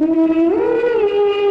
Mm-hmm.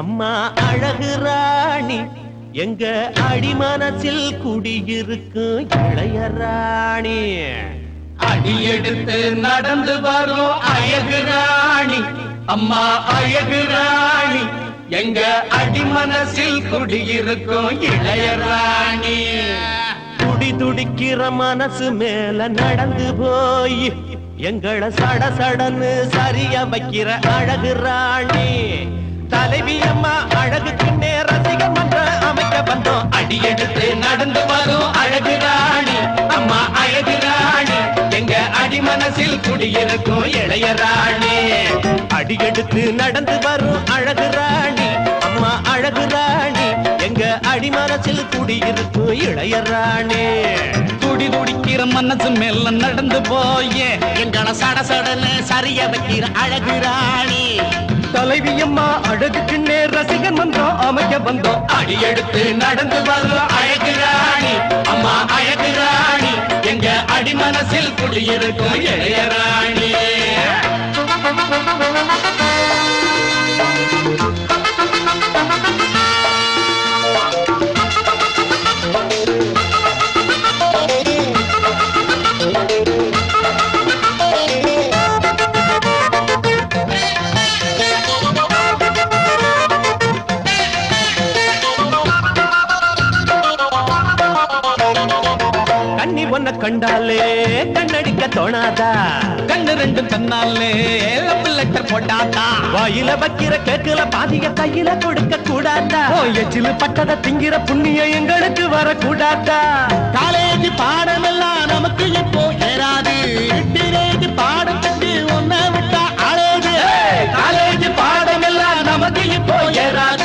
அம்மா அழகு ராணி எங்க அடிமனசில் குடியிருக்கும் இளைய ராணி. அடியெடுத்து நடந்து வரும் அழகு ராணி அம்மா அழகு ராணி எங்க அடிமனசில் குடியிருக்கும் இளைய ராணி. துடி துடிக்கிற மனசு மேல நடந்து போய் எங்களை சட சடன்னு சரிய வைக்கிற அழகு ராணி. தலைவி அம்மா அழகுக்கு நேர ரசிகர் மன்றம் அமைக்க வந்தோம். அடியெடுத்து நடந்து வரும் அழகு ராணி அம்மா அழகு ராணி. எங்க அடிமனசில் குடியிருக்கும் இளைய ராணி. அடியெடுத்து நடந்து வரும் அழகு ராணி அம்மா அழகு ராணி. எங்க அடிமனசில் குடியிருக்கும் இளைய ராணி. துடி துடிக்கிற மனசு மேல நடந்து போயே. எங்களை சட சடன்னு சரிய வைக்கிற அழகு ராணி. தலைவி அம்மா அழகுக்கு நேர் ரசிகன் வந்தோம் அமைக்க வந்தோம் அடியெடுத்து நடந்து வரும் அழகு ராணி அம்மா அழகு ராணி எங்க அடிமனசில் குடியிருக்கும் இளைய ராணி Thank you. கண்டாலே கண்ணடிக்க தோணாதா? கண்ணு ரெண்டும் தன்னாலே லவ் லெட்டர் போட்டாத்தா வாயில வைக்கிற கேக்குல பாதிய கையில கொடுக்க கூடாதா? எச்சிலு பட்டத திங்கிற புண்ணியம் எங்களுக்கு வரக்கூடாதா? காலேஜ் பாடமெல்லாம் நமக்கு இப்போ ஏறாது. டீனேஜ் பாடம் கண்டு ஒன்ன விட்டா அழகு காலேஜ் பாடமெல்லாம் நமக்கு இப்போ ஏறாது.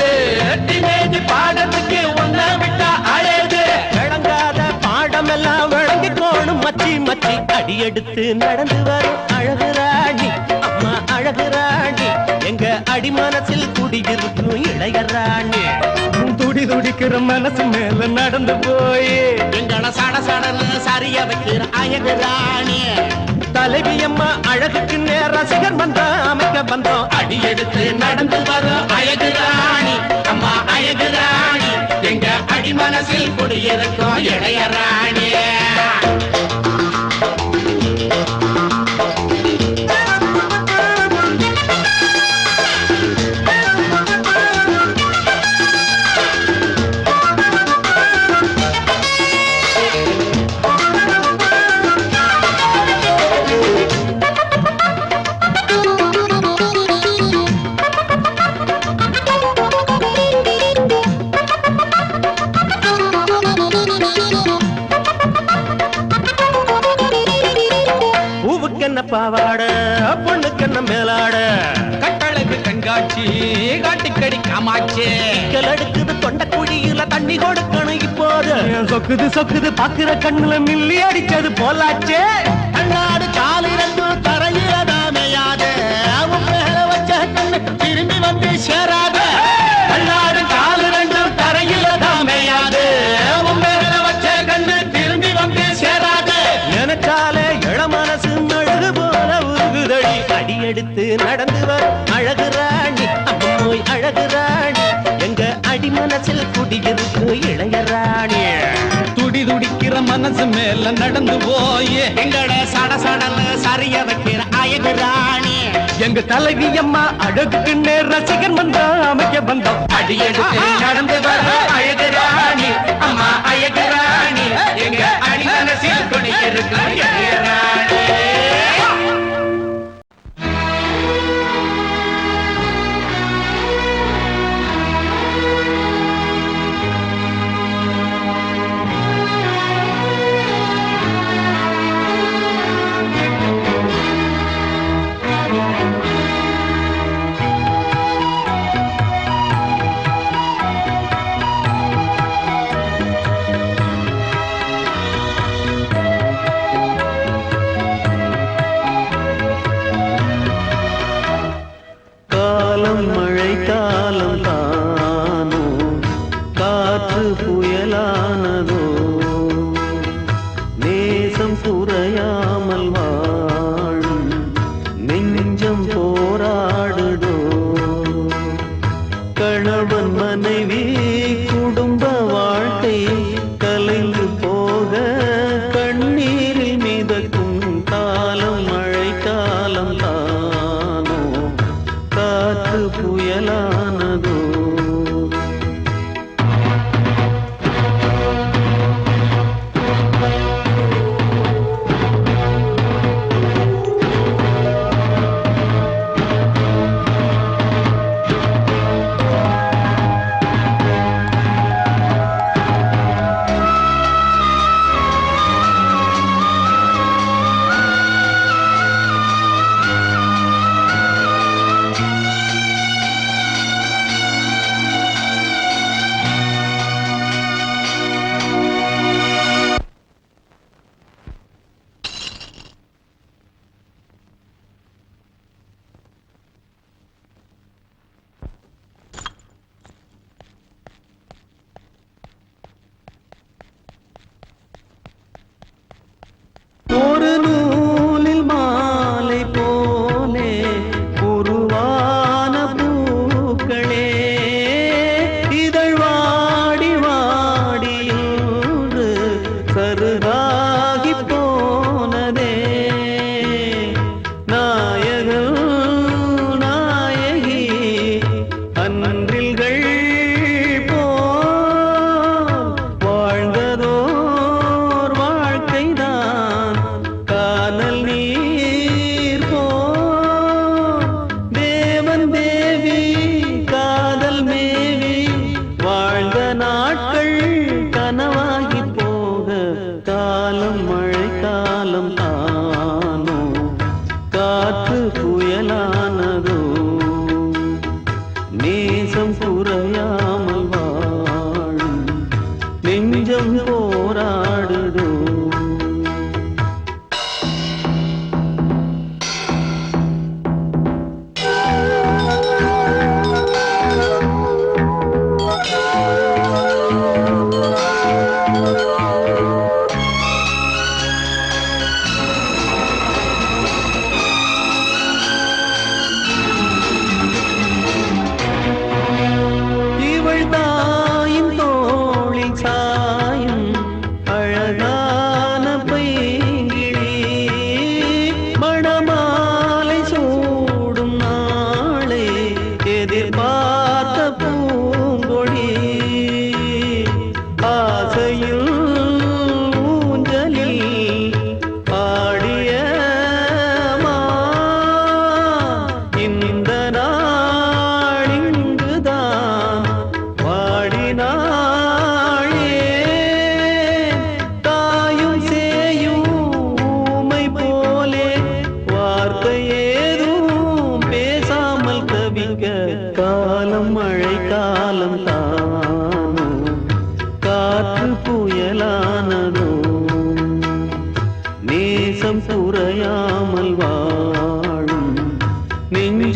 மச்சி அடி எடுத்து நடந்து வரும் அழகு ராணி. அம்மா அழகு ராணி. எங்க அடிமனசில் குடியிருக்கும் இளைய ராணி. துடி துடிக்கிற மனசு மேல நடந்து போய். எங்கள சட சடன்னு சரிய வைக்கிற அழகு ராணி. தலைவி அம்மா அழகுக்கு நேர் ரசிகர் மன்றம் அமைக்க வந்தோம். அடி எடுத்து நடந்து வரும் அழகு ராணி. அம்மா அழகு ராணி. எங்க அடிமனசில் குடியிருக்கும் இளைய ராணி. காட்டுக்கடி காமாட்சி. கல் எடுக்குது தொண்ட குழியில தண்ணி கொடுக்கணும் இப்போது. சொக்குது சொக்குது பாக்குற கண்ணுல மில்லி அடிச்சது போலாச்சே. கண்ணாடு காலு ரெண்டும் தரையில தாமையாது அவன் மேல வச்ச கண்ணு திரும்பி வந்து சேராத. கண்ணாடு காலு ரெண்டும் தரையில தாமையாது அவன் மேல வச்ச கண்ணு திரும்பி வந்து சேராத. நினைச்சாலே இள மனசு அழகு போல உருகுதடி. அடி எடுத்து நடந்து வரும் அடி மனசில் குடியிருக்கு இளைய ராணி. துடி துடிக்கிற மனசு மேல நடந்து போய். எங்கட சட சடன்னு சரிய வைக்கிற அழகு ராணி. எங்க தலைவி அம்மா அழகுக்கு நேர் ரசிகன் மன்றம் அமைக்க வந்தோம். அடியெடுத்து நடந்து வர அழகு ராணி. அம்மா அழகு ராணி. எங்க அடிமனசில் குடியிருக்கிற இளைய ராணி. காற்று புயலானதோ ராகி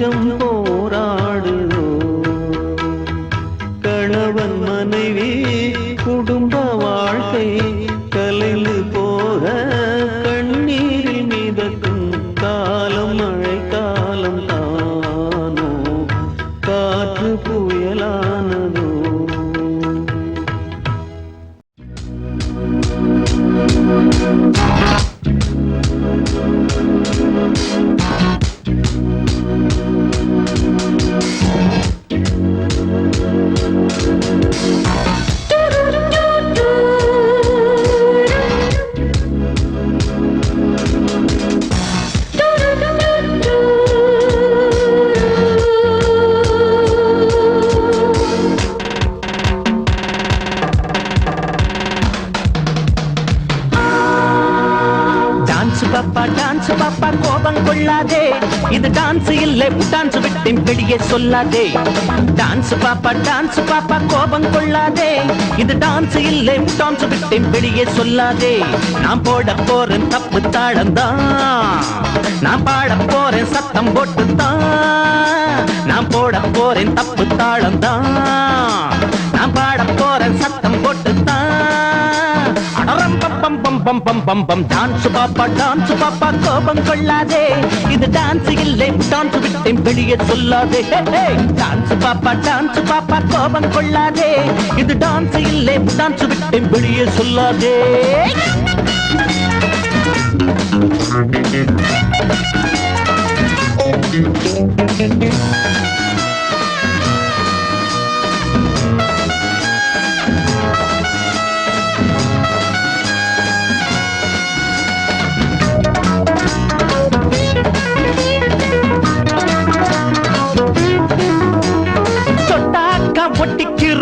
நெஞ்சம் போராடுதோ வெளியே சொல்லாதே. டான்ஸ் பாப்பா டான்ஸ் பாப்பா கோபம் கொள்ளாதே. இது டான்ஸ் இல்லை டான்ஸ் விட்டேன் வெளியே சொல்லாதே. நான் போட போறேன் தப்பு தாளம்தான் நான் பாட போறேன் சத்தம் போட்டு தான் நான் போட போறேன் தப்பு தாளம்தான் நான் பாட போறேன் சத்தம் போட்டு தான் பம் பம் பம் பம். பம் டான்ஸ் பாப்பா டான்ஸ் பாப்பா கோபம் கொள்ளாதே. இது டான்ஸ் இல்லை டான்ஸ் விட்டேன் வெளியே சொல்லாதே. டான்ஸ் பாப்பா டான்ஸ் பாப்பா கோபம் கொள்ளாதே. இது டான்ஸ் இல்லை டான்ஸ் விட்டேன் வெளியே சொல்லாதே. Thank you.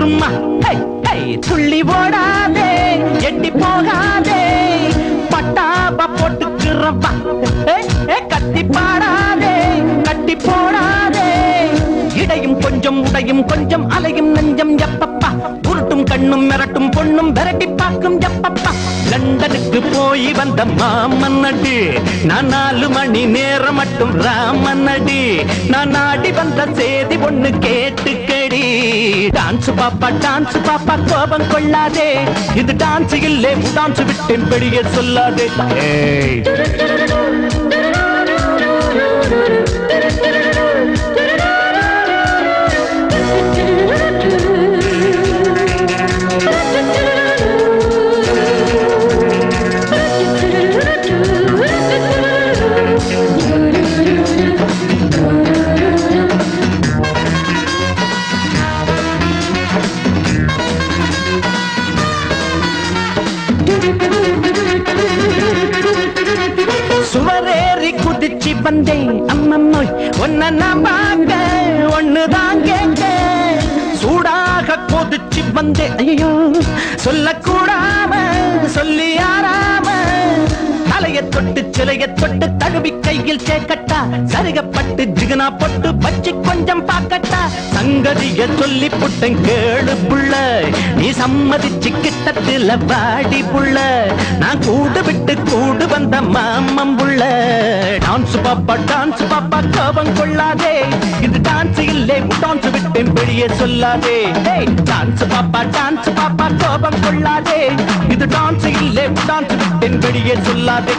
சும்மா துள்ளி ஓடாதே எட்டி போகாதே. பட்டாப போட்டுக்கிறப்பா கத்தி பாடாதே கட்டி போடாதே. இடையும் கொஞ்சம் உடையும் கொஞ்சம் அலையும் நெஞ்சம் எப்பப்பா. உருட்டும் கண்ணும் மிரட்டும் பொண்ணும் விரட்டி பார்க்கும் எப்பப்பா. லண்டனுக்கு போய் வந்த மாமன் நடி நான் நாலு மணி நேரம் மட்டும் ராமன் நடி நான் ஆடி வந்த செய்தி ஒண்ணு தேடி டான்ஸ் பாப்பா டான்ஸ் பாப்பா கோபம் கொள்ளாதே. இது டான்ஸ் இல்லே டான்ஸ் விட்டேன் பெரிய சொல்லாதே. ஏய். வந்தேன் அம்மம்மொய் ஒன்ன நான் பார்க்க ஒண்ணுதான் கேட்க சூடாக கொதிச்சு வந்தேன் ஐயோ சொல்லக்கூடாம சொல்லி யாரா தலைய தொட்டு சிலைய தொட்டு தழுவி கையில் சேர்க்கட்டா? சருகப்பட்டு ஜிகனா பொட்டு வச்சு கொஞ்சம் பாக்கட்டா சங்கதிய சொல்லி புட்டன் கேளு புள்ள. நீ சம்மதிச்சு கிட்டத்துல வாடி புள்ள. நான் கூடு விட்டு கூடு வந்த மாமம் புள்ள. டான்ஸ் பாப்பா டான்ஸ் பாப்பா கோபம் கொள்ளாதே. இது டான்ஸ் இல்லை டான்ஸ் விட்டேன் வழிய சொல்லாதே. டான்ஸ் பாப்பா டான்ஸ் பாப்பா கோபம் கொள்ளாதே. இது டான்ஸ் இல்லை டான்ஸ் விட்டேன் வெளியே சொல்லாதே.